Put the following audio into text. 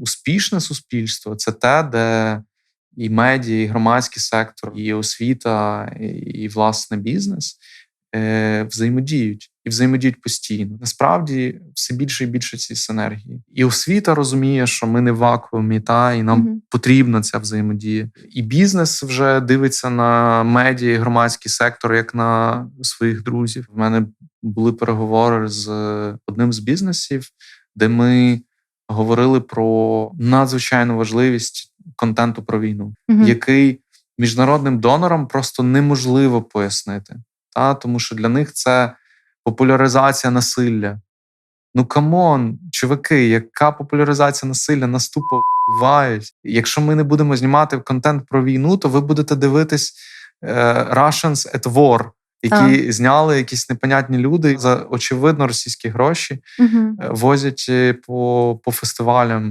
успішне суспільство це те, де і медіа, і громадський сектор, і освіта, і, власне бізнес е, взаємодіють і взаємодіють постійно. Насправді все більше і більше ці синергії. І освіта розуміє, що ми не в вакуумі, та і нам Мгм. потрібна ця взаємодія. І бізнес вже дивиться на медіа, і громадський сектор як на своїх друзів. У мене були переговори з одним з бізнесів, де ми говорили про надзвичайну важливість контенту про війну, Мгм. який міжнародним донорам просто неможливо пояснити. Та? Тому що для них це популяризація насилля. Ну камон, чуваки, яка популяризація насилля нас тупо вбивають. Якщо ми не будемо знімати контент про війну, то ви будете дивитись е, Russians at War, які зняли якісь непонятні люди за очевидно російські гроші, е, возять е, по, по фестивалям